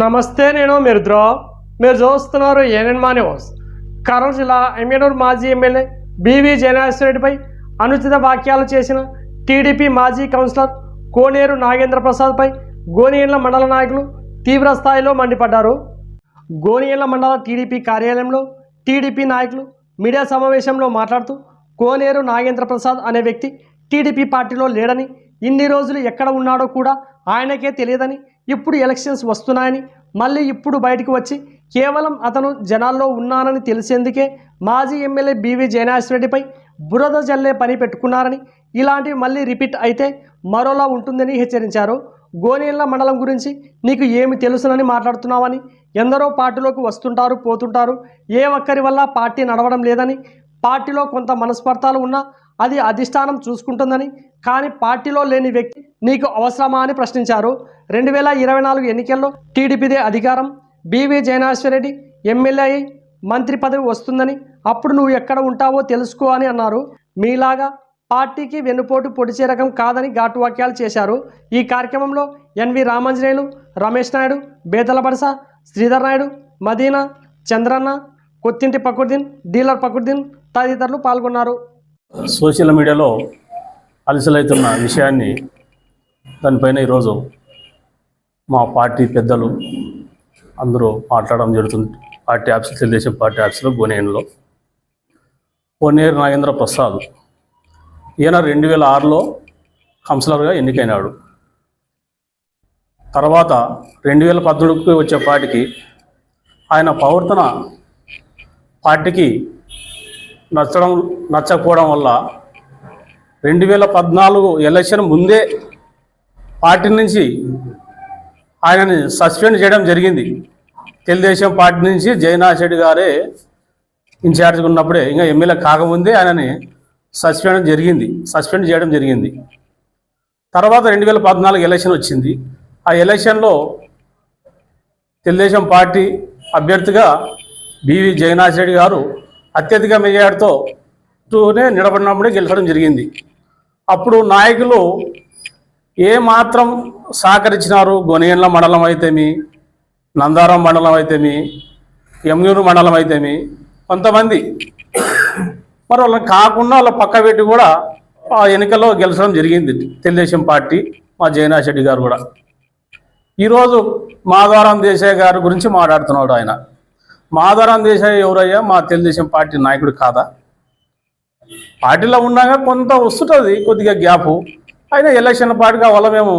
నమస్తే నేను మిరుద్రో. మీరు చూస్తున్నారు ఏఎన్ఎన్ మా న్యూస్. కర్నూలు జిల్లా ఎమ్మెనూరు మాజీ ఎమ్మెల్యే బివి జయనాశ్వరరెడ్డిపై అనుచిత వ్యాఖ్యలు చేసిన టీడీపీ మాజీ కౌన్సిలర్ కోనేరు నాగేంద్ర ప్రసాద్పై గోనియన్ల మండల నాయకులు తీవ్ర స్థాయిలో మండిపడ్డారు. గోనియన్ల మండల టీడీపీ కార్యాలయంలో టీడీపీ నాయకులు మీడియా సమావేశంలో మాట్లాడుతూ కోనేరు నాగేంద్ర ప్రసాద్ అనే వ్యక్తి టీడీపీ పార్టీలో లేడని ఇన్ని రోజులు ఎక్కడ ఉన్నాడో కూడా ఆయనకే తెలియదని ఇప్పుడు ఎలక్షన్స్ వస్తున్నాయని మళ్ళీ ఇప్పుడు బయటకు వచ్చి కేవలం అతను జనాల్లో ఉన్నానని తెలిసేందుకే మాజీ ఎమ్మెల్యే బీవీ జయనాశ్రెడ్డిపై బురద జల్లే పని పెట్టుకున్నారని ఇలాంటివి మళ్ళీ రిపీట్ అయితే మరోలా ఉంటుందని హెచ్చరించారు. గోనేళ్ళ మండలం గురించి నీకు ఏమి తెలుసునని మాట్లాడుతున్నావని ఎందరో పార్టీలోకి వస్తుంటారు పోతుంటారు ఏ ఒక్కరి వల్ల పార్టీ నడవడం లేదని పార్టీలో కొంత మనస్పర్ధాలు ఉన్నా అది అధిష్టానం చూసుకుంటుందని కానీ పార్టీలో లేని వ్యక్తి నీకు అవసరమా అని ప్రశ్నించారు. రెండు వేల ఇరవై నాలుగు ఎన్నికల్లో టీడీపీదే అధికారం. బీవీ జయనాశ్వరరెడ్డి ఎమ్మెల్యే అయి మంత్రి పదవి వస్తుందని అప్పుడు నువ్వు ఎక్కడ ఉంటావో తెలుసుకో అని అన్నారు. మీలాగా పార్టీకి వెన్నుపోటు పొడిచే రకం కాదని ఘాటు వాక్యాలు చేశారు. ఈ కార్యక్రమంలో ఎన్వి రామాంజనేయులు రమేష్ నాయుడు బేతలబడస శ్రీధర్ నాయుడు మదీనా చంద్రన్న కొత్తింటి పకుర్దీన్ డీలర్ పకుర్దీన్ తదితరులు పాల్గొన్నారు. సోషల్ మీడియాలో అలసలవుతున్న విషయాన్ని దానిపైన ఈరోజు మా పార్టీ పెద్దలు అందరూ మాట్లాడడం జరుగుతుంది. పార్టీ ఆఫీస్ తెలుగుదేశం పార్టీ ఆఫీసులో గోనేయంలో పొన్నేరు నాగేంద్ర ప్రసాద్ ఈయన రెండు వేల ఆరులో కౌన్సిలర్గా ఎన్నికైనాడు. తర్వాత రెండు వేల పద్నాలుగుకి వచ్చేపాటికి ఆయన ప్రవర్తన పార్టీకి నచ్చడం నచ్చకపోవడం వల్ల రెండు వేల పద్నాలుగు ఎలక్షన్ ముందే పార్టీ నుంచి ఆయనని సస్పెండ్ చేయడం జరిగింది. తెలుగుదేశం పార్టీ నుంచి జయనాథ్ రెడ్డి గారే ఇన్ఛార్జ్గా ఉన్నప్పుడే ఇంకా ఎమ్మెల్యే కాకముందే ఆయనని సస్పెండ్ జరిగింది. సస్పెండ్ చేయడం జరిగింది. తర్వాత రెండు వేల పద్నాలుగు ఎలక్షన్ వచ్చింది. ఆ ఎలక్షన్లో తెలుగుదేశం పార్టీ అభ్యర్థిగా బివి జగన్నాథ్ రెడ్డి గారు అత్యధిక మెజార్టీతో తోనే నిలబడినప్పుడే గెలవడం జరిగింది. అప్పుడు నాయకులు ఏ మాత్రం సహకరించినారు? గొనియండ్ల మండలం అయితేమి నందారం మండలం అయితేమి ఎమ్యూరు మండలం అయితేమి కొంతమంది. మరి వాళ్ళని కాకుండా వాళ్ళ పక్క పెట్టి కూడా ఆ ఎన్నికల్లో గెలిచడం జరిగింది తెలుగుదేశం పార్టీ మా జయనాథ్ రెడ్డి గారు కూడా. ఈరోజు మాధవరాం దేశాయ్ గారి గురించి మాట్లాడుతున్నాడు ఆయన. మాధవరం దేశాయ్ ఎవరయ్యా? మా తెలుగుదేశం పార్టీ నాయకుడు కాదా? పార్టీలో ఉన్నాక కొంత వస్తుంటుంది కొద్దిగా గ్యాపు. అయినా ఎలక్షన్ పార్టీగా వల్ల మేము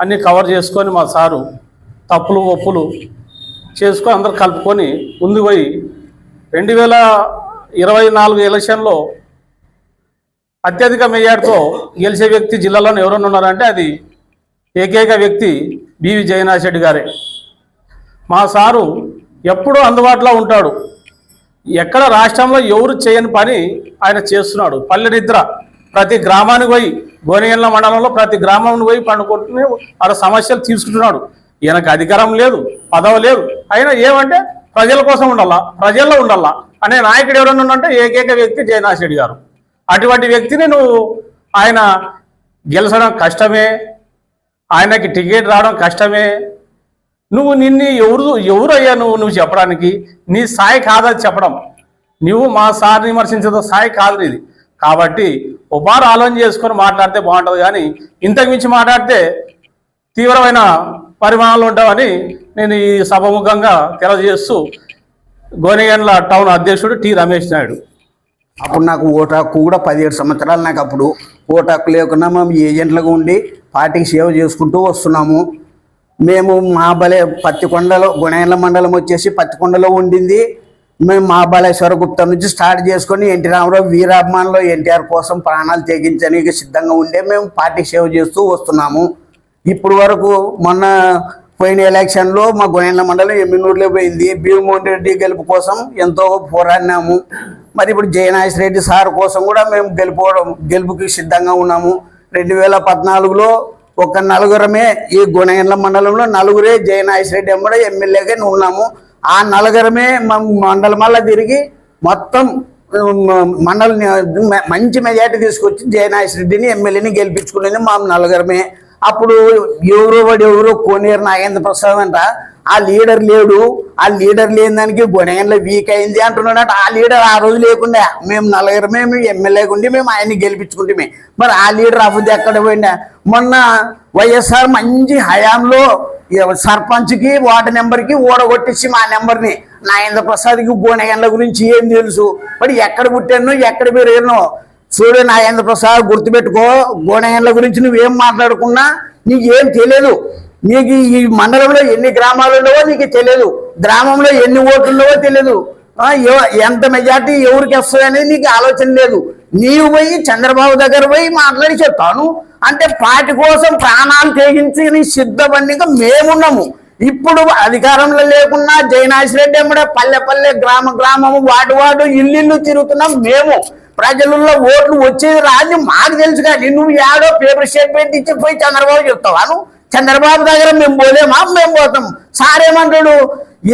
అన్నీ కవర్ చేసుకొని మా సారు తప్పులు ఒప్పులు చేసుకొని అందరు కలుపుకొని ముందుకు పోయి రెండు వేల ఇరవై నాలుగు ఎలక్షన్లో అత్యధిక మెజార్టీతో గెలిచే వ్యక్తి జిల్లాలో ఎవరైనా ఉన్నారంటే అది ఏకైక వ్యక్తి బివి జగన్నాథ్ రెడ్డి గారే. మా సారు ఎప్పుడూ అందుబాటులో ఉంటాడు. ఎక్కడ రాష్ట్రంలో ఎవరు చేయని పని ఆయన చేస్తున్నాడు. పల్లె నిద్ర. ప్రతి గ్రామానికి పోయి గోనిగండ్ల మండలంలో ప్రతి గ్రామానికి పోయి పండుకుంటూనే వాళ్ళ సమస్యలు తీసుకుంటున్నాడు. ఈయనకు అధికారం లేదు పదవి లేదు. అయినా ఏమంటే ప్రజల కోసం ఉండాలా? ప్రజల్లో ఉండాలా? అనే నాయకుడు ఎవరైనా ఉండంటే ఏకైక వ్యక్తి జయనాథ్ రెడ్డి గారు. అటువంటి వ్యక్తిని నువ్వు ఆయన గెలిచడం కష్టమే ఆయనకి టికెట్ రావడం కష్టమే నువ్వు నిన్ను ఎవరు ఎవరు అయ్యా నువ్వు? నువ్వు చెప్పడానికి. నీ స్థాయి కాదని చెప్పడం. నువ్వు మా సార్ని విమర్శించదో స్థాయి కాదు ఇది కాబట్టి ఉపారు ఆలోచన చేసుకొని మాట్లాడితే బాగుంటుంది కానీ ఇంతకు మించి మాట్లాడితే తీవ్రమైన పరిమాణాలు ఉంటామని నేను ఈ సభముఖంగా తెలియజేస్తూ గోనిగండ్ల టౌన్ అధ్యక్షుడు టి రమేష్ నాయుడు. అప్పుడు నాకు ఓటాకు హక్కు కూడా పదిహేడు సంవత్సరాలు నాకు అప్పుడు ఓటాకు లేకుండా మేము ఏజెంట్లుగా ఉండి పార్టీకి సేవ చేసుకుంటూ వస్తున్నాము. మేము మహాబలే పత్తికొండలో గుణేళ్ళ మండలం వచ్చేసి పత్తికొండలో ఉండింది. మేము మహాబలేశ్వర గుప్తం నుంచి స్టార్ట్ చేసుకొని ఎన్టీ రామారావు వీరాభిమానులో ఎన్టీఆర్ కోసం ప్రాణాలు తెగించడానికి సిద్ధంగా ఉండే మేము పార్టీ సేవ చేస్తూ వస్తున్నాము. ఇప్పుడు వరకు మొన్న పోయిన ఎలక్షన్లో మా గొయ్యల మండలం ఎమ్మినూరులో పోయింది. భీమమోహన్ రెడ్డి గెలుపు కోసం ఎంతో పోరాడినాము. మరి ఇప్పుడు జయనాథ్ రెడ్డి సార్ కోసం కూడా మేము గెలుపు గెలుపుకి సిద్ధంగా ఉన్నాము. రెండు వేల పద్నాలుగులో ఒక నలుగురమే ఈ గుణగండ్ల మండలంలో నలుగురే జయనాగేశ్వరరెడ్డి రెడ్డి ఎమ్మెల్యేగా ఉన్నాము. ఆ నలుగురమే మా మండలం తిరిగి మొత్తం మండల మంచి మెజార్టీ తీసుకొచ్చి జయనాగేశ్వరరెడ్డిని ఎమ్మెల్యేని గెలిపించుకునేది మా నలుగురమే. అప్పుడు ఎవరు వాడు ఎవరు కోనేరు నాగేంద్ర ప్రసాద్ అంట. ఆ లీడర్ లేడు ఆ లీడర్ లేని దానికి గుణంలో వీక్ అయింది అంటున్నాడట. ఆ లీడర్ ఆ రోజు లేకుండా మేము నలుగురు మేము ఎమ్మెల్యే ఉండి మేము ఆయన్ని గెలిపించుకుంటే మరి ఆ లీడర్ అభివృద్ధి ఎక్కడ పోయిందా మొన్న వైఎస్ఆర్ మంచి హయాంలో సర్పంచ్కి వార్డు నెంబర్కి ఓడగొట్టేసి మా నెంబర్ని నాగేంద్ర ప్రసాద్కి గుణగండ్ల గురించి ఏం తెలుసు? మరి ఎక్కడ పుట్టానో ఎక్కడ పెరిగానో? చూడు నాగేంద్ర ప్రసాద్ గుర్తుపెట్టుకో గుణగండ్ల గురించి నువ్వేం మాట్లాడుకున్నా నీకేం తెలియదు. నీకు ఈ మండలంలో ఎన్ని గ్రామాలు ఉన్నావో నీకు తెలియదు. గ్రామంలో ఎన్ని ఓట్లు ఉన్నావో తెలియదు. ఎంత మెజార్టీ ఎవరికి వస్తుంది అనేది నీకు ఆలోచన లేదు. నీవు పోయి చంద్రబాబు దగ్గర పోయి మాట్లాడి చెప్తాను. అంటే పార్టీ కోసం ప్రాణాలు తెగించి నీ సిద్ధపడిగా మేమున్నాము. ఇప్పుడు అధికారంలో లేకున్నా జయనాథ్ రెడ్డి ఎమ్మడే పల్లె పల్లె గ్రామ గ్రామము వాడు వాడు ఇల్లు ఇల్లు తిరుగుతున్నాం మేము. ప్రజలలో ఓట్లు వచ్చేది రాదు మాకు తెలుసు కానీ నువ్వు యాడో పేపర్ స్టేట్మెంట్ ఇచ్చి పోయి చంద్రబాబు చెప్తావాను. చంద్రబాబు దగ్గర మేము పోలేమా మేము పోతాం. సారేమంటాడు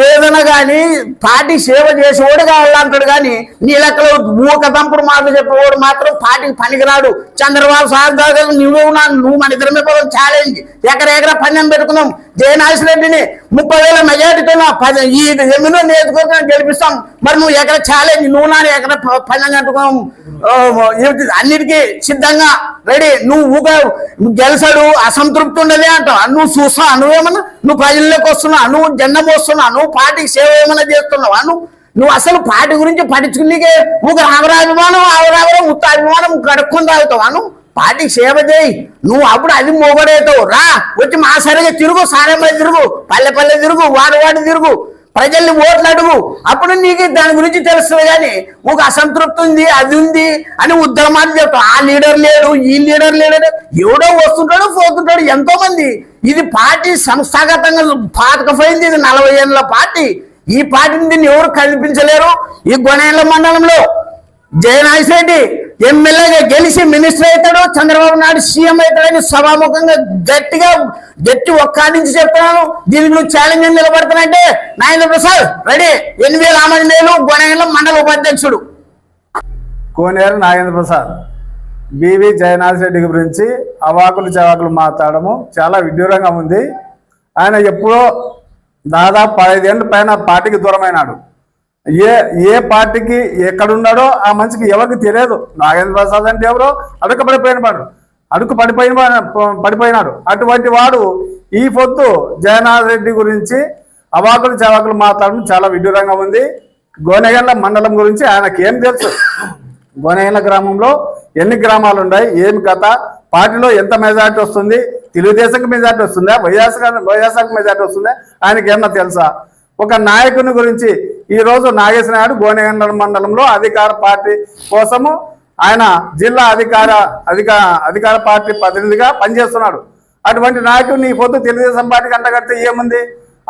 ఏదైనా కానీ పార్టీ సేవ చేసేవాడు కావాలంటాడు కానీ నీ లెక్కలో ఊక తంపుడు మాటలు చెప్పేవాడు మాత్రం పార్టీకి పనికిరాడు. చంద్రబాబు సార్ దగ్గర నువ్వు నా నువ్వు మన ఇద్దరమే పోవడం ఛాలెంజ్ ఎకరెకర పందెం పెట్టుకున్నాం. జయనాథ్ రెడ్డిని ముప్పై వేల మెజార్టీతో పది ఈ ఎమ్మెల్యే నియోజకవర్గం గెలిపిస్తాం. మరి నువ్వు ఎక్కడ ఛాలెంజ్ నువ్వు నా ఎక్కడ ప- పందెం అన్నిటికీ సిద్ధంగా రెడీ. నువ్వు ఊక గెలిచాడు అసంతృప్తి ఉండదే అంటావు. నువ్వు చూస్తావు నువ్వేమన్నా నువ్వు ప్రజల్లోకి వస్తున్నావు నువ్వు జెండా మోస్తున్నావు నువ్వు పార్టీకి సేవ ఏమైనా చేస్తున్నావా? నువ్వు నువ్వు అసలు పార్టీ గురించి పట్టించుకునే ఒక రామరాభిమానం ఆవరావరం ఉత్త అభిమానం కడుక్కొని తాగుతావా నువ్వు? పార్టీకి సేవ చేయి. నువ్వు అప్పుడు అది మొగడేతావు రా వచ్చి మా సరిగా తిరుగు సారేమై తిరుగు పల్లె పల్లె తిరుగు వాడు వాడు తిరుగు ప్రజల్ని ఓట్లు అడుగు. అప్పుడు నీకు దాని గురించి తెలుస్తుంది కానీ ఒక అసంతృప్తి ఉంది అది ఉంది అని ఉద్యమాలు చెప్తావు. ఆ లీడర్ లేడు ఈ లీడర్ లేడు ఎవడో వస్తుంటాడు పోతుంటాడు ఎంతో మంది ఇది పార్టీ సంస్థాగతంగా పాతకపోయింది ఇది నలభై ఏళ్ళ పార్టీ. ఈ పార్టీని దీన్ని ఎవరు కల్పించలేరు? ఈ గొనేళ్ళ మండలంలో జయనాగిరెడ్డి ఎమ్మెల్యేగా గెలిచి మినిస్టర్ అవుతాడు చంద్రబాబు నాయుడు సీఎం అవుతాడని సభాముఖంగా గట్టిగా గట్టి ఒక్క నుంచి చెప్తున్నాను. దీనికి నువ్వు ఛాలెంజ్ నిలబడుతున్నట్టే నాయన ప్రసాద్ రెడీ. ఎనిమిది వేల ఆంజనేయులు మండల ఉపాధ్యక్షుడు. కోనేరు నాగేంద్ర ప్రసాద్. బివి జయనాథ్ రెడ్డి గురించి అవాకులు చవాకులు మాట్లాడము. చాలా విడ్డూరంగా ఉంది. ఆయన ఎప్పుడో దాదాపు పదహైదేళ్ళ పైన పార్టీకి దూరమైనాడు. ఏ ఏ పార్టీకి ఎక్కడున్నాడో ఆ మనిషికి ఎవరికి తెలియదు. నాగేంద్ర ప్రసాద్ అంటే ఎవరో? అడుగు పడిపోయిన వాడు అడుగు పడిపోయిన పడిపోయినాడు. అటువంటి వాడు ఈ పొద్దు జగన్నాథ్ రెడ్డి గురించి అవాకులు చవాకులు మాట్లాడడం చాలా విడ్డూరంగా ఉంది. గోనెగండ్ల మండలం గురించి ఆయనకి ఏం తెలుసు? గోనెగండ్ల గ్రామంలో ఎన్ని గ్రామాలు ఉన్నాయి? ఏం కథ? పార్టీలో ఎంత మెజార్టీ వస్తుంది? తెలుగుదేశంకి మెజార్టీ వస్తుందా? వైఎస్ఆర్ వైఎస్ఆర్కి మెజార్టీ వస్తుందా? ఆయనకి ఏమన్నా తెలుసా? ఒక నాయకుని గురించి ఈ రోజు నాగేశ్వర నాయుడు గోనెగండ్ల మండలంలో అధికార పార్టీ కోసము ఆయన జిల్లా అధికార అధిక అధికార పార్టీ ప్రతినిధిగా పనిచేస్తున్నాడు. అటువంటి నాయకుడిని ఈ పొద్దు తెలుగుదేశం పార్టీకి అంటగడితే ఏముంది?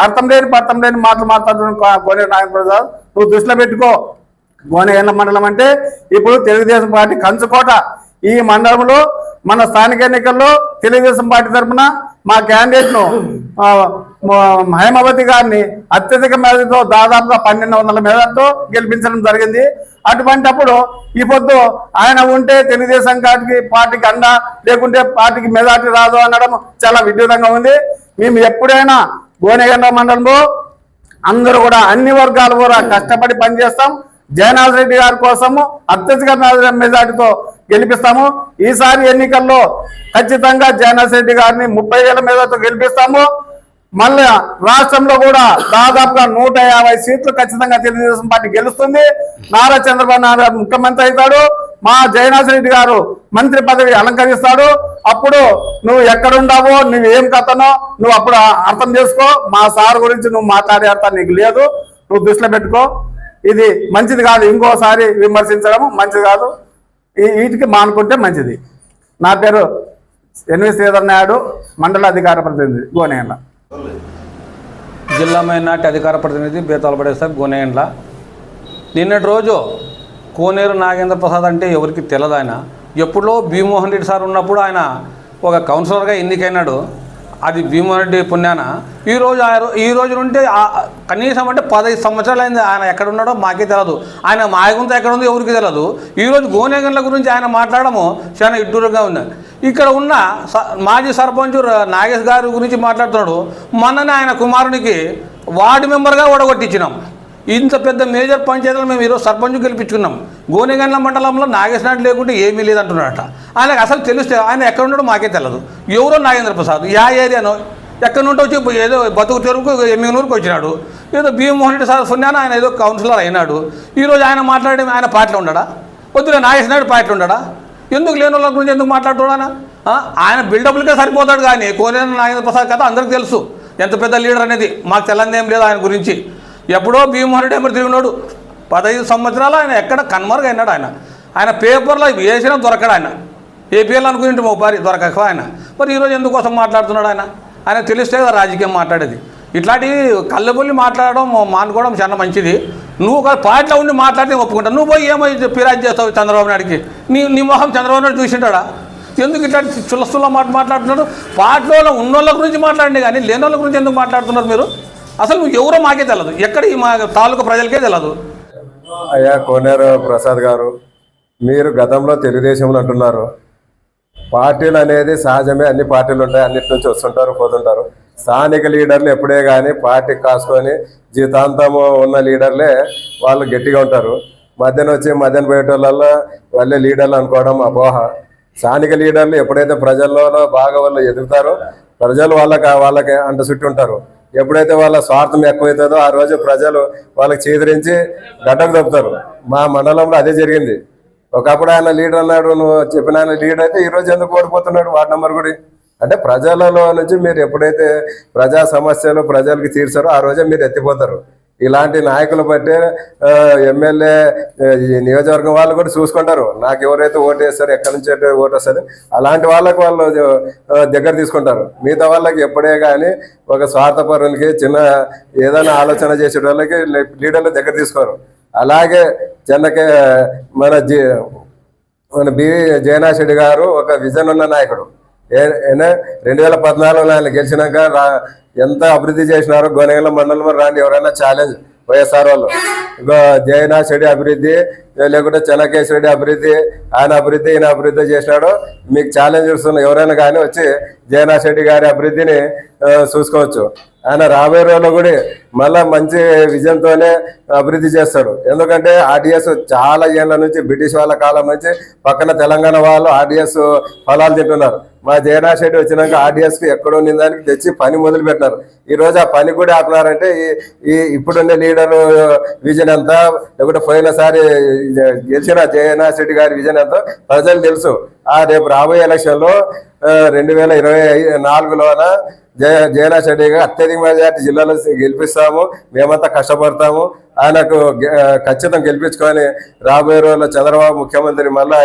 అర్థం లేని పర్థం లేని మాటలు మాట్లాడుతున్న కోనే నాగేంద్ర ప్రసాద్ నువ్వు దృష్టిలో పెట్టుకో. గోనెగండ్ల మండలం అంటే ఇప్పుడు తెలుగుదేశం పార్టీ కంచుకోట. ఈ మండలంలో మన స్థానిక ఎన్నికల్లో తెలుగుదేశం పార్టీ తరఫున మా క్యాండిడేట్ను గారిని అత్యధిక మేధతో దాదాపుగా పన్నెండు వందల మేధతో గెలిపించడం జరిగింది. అటువంటప్పుడు ఈ పొద్దు ఆయన ఉంటే తెలుగుదేశం పార్టీకి పార్టీకి అండ లేకుంటే పార్టీకి మెజార్టీ రాదు అనడం చాలా విడ్డూరంగా ఉంది. మేము ఎప్పుడైనా గోనెగండ మండలంలో అందరూ కూడా అన్ని వర్గాలు కూడా కష్టపడి పనిచేస్తాం. జయనాథ్ రెడ్డి గారి కోసము అత్యధిక మెజార్టీతో గెలిపిస్తాము. ఈసారి ఎన్నికల్లో ఖచ్చితంగా జయనాథ్ గారిని ముప్పై వేల మేధతో గెలిపిస్తాము. మళ్ళీ రాష్ట్రంలో కూడా దాదాపుగా నూట యాభై సీట్లు ఖచ్చితంగా తెలుగుదేశం పార్టీ గెలుస్తుంది. నారా చంద్రబాబు నాయుడు గారు ముఖ్యమంత్రి అవుతాడు. మా జయనాథ్ రెడ్డి గారు మంత్రి పదవి అలంకరిస్తాడు. అప్పుడు నువ్వు ఎక్కడుండావో నువ్వు ఏం కథనో నువ్వు అప్పుడు అర్థం చేసుకో. మా సార్ గురించి నువ్వు మాట్లాడే అర్థం నీకు లేదు. నువ్వు దృష్టిలో పెట్టుకో. ఇది మంచిది కాదు. ఇంకోసారి విమర్శించడం మంచిది కాదు. వీటికి మానుకుంటే మంచిది. నా పేరు ఎన్వి శ్రీధర్ నాయుడు మండల అధికార ప్రతినిధి గోనేండ్ల జిల్లా మైనార్టీ అధికార ప్రతినిధి బేతాల పడేసారు గోనేండ్ల నిన్నటి రోజు కోనేరు నాగేంద్ర ప్రసాద్ అంటే ఎవరికి తెలియదు ఆయన. ఎప్పుడో భీమోహన్ రెడ్డి సార్ ఉన్నప్పుడు ఆయన ఒక కౌన్సిలర్గా ఎన్నికైనాడు. అది భీమరెడ్డి పుణ్యాన. ఈ రోజు ఆయన ఈ రోజు నుండి కనీసం అంటే పదహైదు సంవత్సరాలు అయింది. ఆయన ఎక్కడ ఉన్నాడో మాకే తెలియదు ఆయన మాయగుంత ఎక్కడ ఉందో ఎవరికి తెలియదు ఈరోజు గోనేగండ్ల గురించి ఆయన మాట్లాడము చాలా ఇడ్డూరంగా ఉంది. ఇక్కడ ఉన్న స- మాజీ సర్పంచ్ నాగేష్ గారి గురించి మాట్లాడుతున్నాడు. మొన్ననే ఆయన కుమారునికి వార్డు మెంబర్గా ఓడగొట్టించినాం. ఇంత పెద్ద మేజర్ పంచాయతీలు మేము ఈరోజు సర్పంచ్ గెలిపించుకున్నాం. గోనెగండ్ల మండలంలో నాగేశ్వరనాథ్ లేకుంటే ఏమీ లేదంటున్నాడట. ఆయనకు అసలు తెలిస్తే ఆయన ఎక్కడ ఉన్నాడో మాకే తెలియదు ఎవరో నాగేంద్ర ప్రసాద్ యా ఏరియానో ఎక్కడి నుండి వచ్చి ఏదో బతుకు తెరుకు ఎమ్మిగనూరుకు వచ్చినాడు. ఏదో భీమమోహన్ రెడ్డి సార్ సున్నాను ఆయన ఏదో కౌన్సిలర్ అయినాడు. ఈరోజు ఆయన మాట్లాడే ఆయన పార్టీలో ఉండడా వద్దులే నాగేశ్వరనాయుడు పార్టీలో ఉండడా ఎందుకు లేని వాళ్ళ గురించి ఎందుకు మాట్లాడుతున్నానా ఆయన బిల్డప్లకే సరిపోతాడు కానీ కోనేరు నాగేంద్ర ప్రసాద్ కథ అందరికీ తెలుసు. ఎంత పెద్ద లీడర్ అనేది మాకు తెల్లందేం లేదు ఆయన గురించి. ఎప్పుడో భీమమోహన్ రెడ్డి తిరిగినాడు. పదహైదు సంవత్సరాలు ఆయన ఎక్కడ కన్మరుగు అయినాడు ఆయన. ఆయన పేపర్లో వేసినా దొరకడు ఆయన. ఏపీఎల్ అనుకుని ఒకసారి దొరకక ఆయన. మరి ఈరోజు ఎందుకోసం మాట్లాడుతున్నాడు ఆయన? ఆయన తెలిస్తే కదా రాజకీయం మాట్లాడేది. ఇట్లాంటివి కళ్ళబొల్లి మాట్లాడడం మానుకోవడం చాలా మంచిది. నువ్వు ఒక పార్టీలో ఉండి మాట్లాడితే ఒప్పుకుంటా నువ్వు పోయి ఏమో ఫిర్యాదు చేస్తావు చంద్రబాబు నాయుడికి? నీ నీ మొహం చంద్రబాబు నాయుడు చూసింటాడా? ఎందుకు ఇట్లాంటి చులస్తుల మాట మాట్లాడుతున్నారు పార్టీలో ఉన్నోళ్ళ గురించి మాట్లాడండి కానీ లేని వాళ్ళ గురించి ఎందుకు మాట్లాడుతున్నారు మీరు? అసలు నువ్వు ఎవరో మాకే తెలియదు ఎక్కడ ఈ మా తాలూకా ప్రజలకే తెలియదు అయ్యా కోనేరు ప్రసాద్ గారు మీరు గతంలో తెలుగుదేశంలో అంటున్నారు. పార్టీలు అనేది సహజమే అన్ని పార్టీలు ఉంటాయి అన్నిటి నుంచి వస్తుంటారు పోతుంటారు. స్థానిక లీడర్లు ఎప్పుడే కానీ పార్టీ కాసుకొని జీతాంతము ఉన్న లీడర్లే వాళ్ళు గట్టిగా ఉంటారు. మధ్యన వచ్చి మధ్యన పోయేటోళ్ళల్లో వాళ్ళే లీడర్లు అనుకోవడం అపోహ. స్థానిక లీడర్లు ఎప్పుడైతే ప్రజల్లోనో బాగా వాళ్ళు ఎదుగుతారో ప్రజలు వాళ్ళకి వాళ్ళకి అంట చుట్టూ ఉంటారు. ఎప్పుడైతే వాళ్ళ స్వార్థం ఎక్కువైతుందో ఆ రోజు ప్రజలు వాళ్ళకి చేదరించి గడ్డకు తప్పుతారు. మా మండలంలో అదే జరిగింది. ఒకప్పుడు ఆయన లీడర్ అన్నాడు నువ్వు చెప్పిన ఆయన లీడర్ అయితే ఈరోజు ఎందుకు ఓడిపోతున్నాడు వార్డు నెంబర్ కూడా. అంటే ప్రజలలో నుంచి మీరు ఎప్పుడైతే ప్రజా సమస్యలు ప్రజలకు తీర్చారో ఆ రోజే మీరు ఎత్తిపోతారు. ఇలాంటి నాయకులు బట్టే ఎమ్మెల్యే ఈ నియోజకవర్గం వాళ్ళు కూడా చూసుకుంటారు. నాకు ఎవరైతే ఓటు వేస్తారో ఎక్కడి నుంచి ఓటు వస్తుంది అలాంటి వాళ్ళకి వాళ్ళు దగ్గర తీసుకుంటారు. మిగతా వాళ్ళకి ఎప్పుడే కానీ ఒక స్వార్థపరులకి చిన్న ఏదైనా ఆలోచన చేసే వాళ్ళకి లీడర్లు దగ్గర తీసుకోరు. అలాగే చిన్నకే మన జీ మన బి. జయనాశెడ్డి గారు ఒక విజన్ ఉన్న నాయకుడు. ఏనా రెండు వేల పద్నాలుగులో ఆయన గెలిచినాక రా- ఎంత అభివృద్ధి చేసినారో గోనెగల మండలం రాండి ఎవరైనా ఛాలెంజ్ వైఎస్ఆర్ వాళ్ళు. ఇగో జయనాథ్ రెడ్డి అభివృద్ధి లేకుంటే చెన్నకేశ్ రెడ్డి అభివృద్ధి ఆయన అభివృద్ధి ఈయన అభివృద్ధి చేసినాడు. మీకు ఛాలెంజ్ ఇస్తున్న ఎవరైనా కానీ వచ్చి జయనాథ్ రెడ్డి గారి అభివృద్ధిని చూసుకోవచ్చు. ఆయన రాబోయే రోజుల్లో కూడా మళ్ళా మంచి విజయంతోనే అభివృద్ధి చేస్తాడు. ఎందుకంటే ఆర్డిఎస్ చాలా ఏళ్ళ నుంచి బ్రిటిష్ వాళ్ళ కాలం నుంచి పక్కన తెలంగాణ వాళ్ళు ఆర్డిఎస్ ఫలాలు తింటున్నారు. మా జయనాథ్ రెడ్డి వచ్చినాక ఆర్డిఎస్కి ఎక్కడో దానికి తెచ్చి పని మొదలు పెట్టినారు ఈ రోజు ఆ పని కూడా ఆపినారంటే ఈ- ఇప్పుడున్న లీడర్ విజన్ ఎంత లేకుంటే పోయినసారి గెలిచిన జయనాథ్ రెడ్డి గారి విజన్ ఎంత ప్రజలు తెలుసు. రేపు రాబోయే ఎలక్షన్లో రెండు వేల ఇరవై నాలుగులోన జయ జయనాథ్ రెడ్డి గారు అత్యధిక మెజార్టీ జిల్లాలో గెలిపిస్తాము. మేమంతా కష్టపడతాము. ఆయనకు ఖచ్చితంగా గెలిపించుకొని రాబోయే రోజుల్లో చంద్రబాబు ముఖ్యమంత్రి మళ్ళా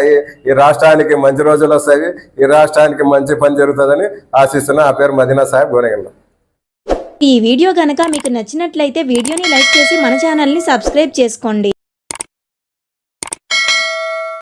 ఈ రాష్ట్రానికి మంచి రోజులు వస్తాయి. ఈ రాష్ట్రానికి మంచి పని జరుగుతుందని ఆశిస్తున్నా ఆ పేరు మదీనా సాహెబ్ గోనగిల్ల ఈ వీడియో గనక మీకు నచ్చినట్లయితే వీడియోని లైక్ చేసి మన ఛానల్ని సబ్స్క్రైబ్ చేసుకోండి.